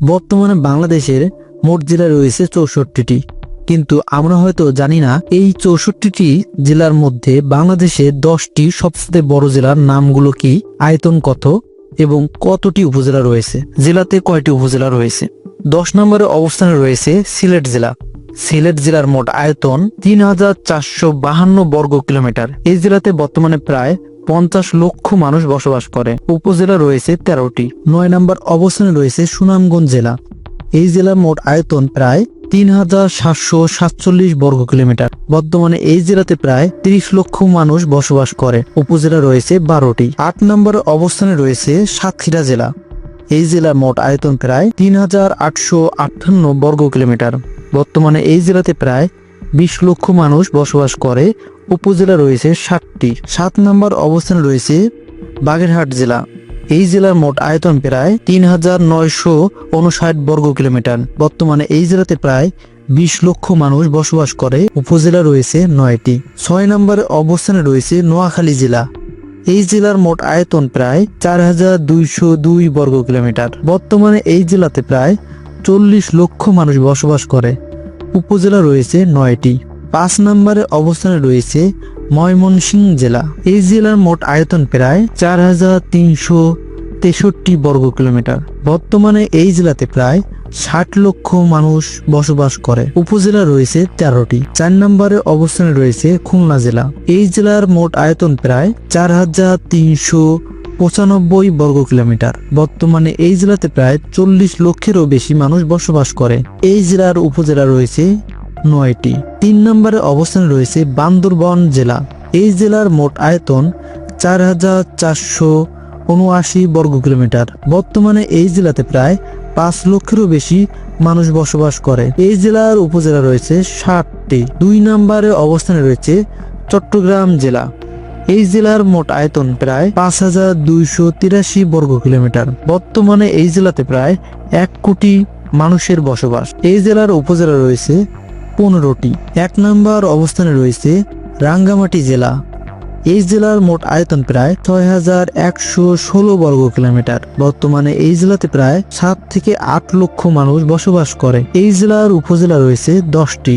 বর্তমানে বাংলাদেশের মোট জেলা রয়েছে চৌষট্টিটি। কিন্তু আমরা হয়তো জানি না এই চৌষট্টিটি জেলার মধ্যে বাংলাদেশের দশটি সবচেয়ে বড় জেলার নামগুলো কি, আয়তন কত এবং কতটি উপজেলা রয়েছে। জেলাতে কয়টি উপজেলা রয়েছে? দশ নম্বরে অবস্থানে রয়েছে সিলেট জেলা। সিলেট জেলার মোট আয়তন তিন হাজার চারশো বাহান্ন বর্গ কিলোমিটার। এই জেলাতে বর্তমানে প্রায় পঞ্চাশ লক্ষ মানুষ বসবাস করে। উপজেলা রয়েছে তেরোটি। নয় নম্বর অবস্থানে রয়েছে সুনামগঞ্জ জেলা। এই জেলার মোট আয়তন প্রায় তিন হাজার সাতশো সাতচল্লিশ বর্গ কিলোমিটার। বর্তমানে এই জেলাতে প্রায় তিরিশ লক্ষ মানুষ বসবাস করে। উপজেলা রয়েছে বারোটি। আট নম্বর অবস্থানে রয়েছে সাতক্ষীরা জেলা। এই জেলার মোট আয়তন প্রায় তিন হাজার আটশো আটান্ন বর্গ কিলোমিটার। বর্তমানে এই জেলাতে প্রায় বিশ লক্ষ মানুষ বসবাস করে, উপজেলা রয়েছে ষাটটি সাত নম্বর অবস্থানে রয়েছে বাগেরহাট জেলা। এই জেলার মোট আয়তন প্রায় তিন হাজার নয়শো উনষাট বর্গ কিলোমিটার। বর্তমানে এই জেলাতে প্রায় বিশ লক্ষ মানুষ বসবাস করে, উপজেলা রয়েছে নয়টি। ছয় নম্বরে অবস্থানে রয়েছে নোয়াখালী জেলা। এই জেলার মোট আয়তন প্রায় চার হাজার দুইশো দুই বর্গ কিলোমিটার। বর্তমানে এই জেলাতে প্রায় চল্লিশ লক্ষ মানুষ বসবাস করে। উপজেলা রয়েছে নয়টি। পাঁচ নম্বরে অবস্থানে রয়েছে ময়মনসিংহ জেলা। এই জেলার মোট আয়তন প্রায় চার হাজার তিনশো তেষট্টি বর্গ কিলোমিটার। বর্তমানে এই জেলাতে প্রায় ষাট লক্ষ মানুষ বসবাস করে। উপজেলা রয়েছে তেরোটি। চার নম্বরে অবস্থানে রয়েছে খুলনা জেলা। এই জেলার মোট আয়তন প্রায় চার হাজার তিনশো পঁচানব্বই বর্গ কিলোমিটার বর্তমানে এই জেলাতে প্রায় চল্লিশ লক্ষেরও বেশি মানুষ বসবাস করে। এই জেলার উপজেলা রয়েছে নয়টি। তিন নম্বরে অবস্থানে রয়েছে বান্দরবন জেলা। এই জেলার মোট আয়তন চার হাজার চারশো উনআশি বর্গ কিলোমিটার বর্তমানে এই জেলাতে প্রায় পাঁচ লক্ষেরও বেশি মানুষ বসবাস করে। এই জেলার উপজেলা রয়েছে ষাটটি। দুই নম্বরে অবস্থানে রয়েছে চট্টগ্রাম জেলা। এই জেলার মোট আয়তন প্রায় পাঁচ হাজার দুইশো তিরাশি বর্গ কিলোমিটার। বর্তমানে এই জেলাতে প্রায় এক কোটি মানুষের বসবাস। এই জেলার উপজেলা রয়েছে পনেরোটি। এক নম্বর অবস্থানে রয়েছে রাঙ্গামাটি জেলা। এই জেলার মোট আয়তন প্রায় ছয় হাজার একশো ষোলো বর্গ কিলোমিটার। বর্তমানে এই জেলাতে প্রায় সাত থেকে আট লক্ষ মানুষ বসবাস করে। এই জেলার উপজেলা রয়েছে দশটি।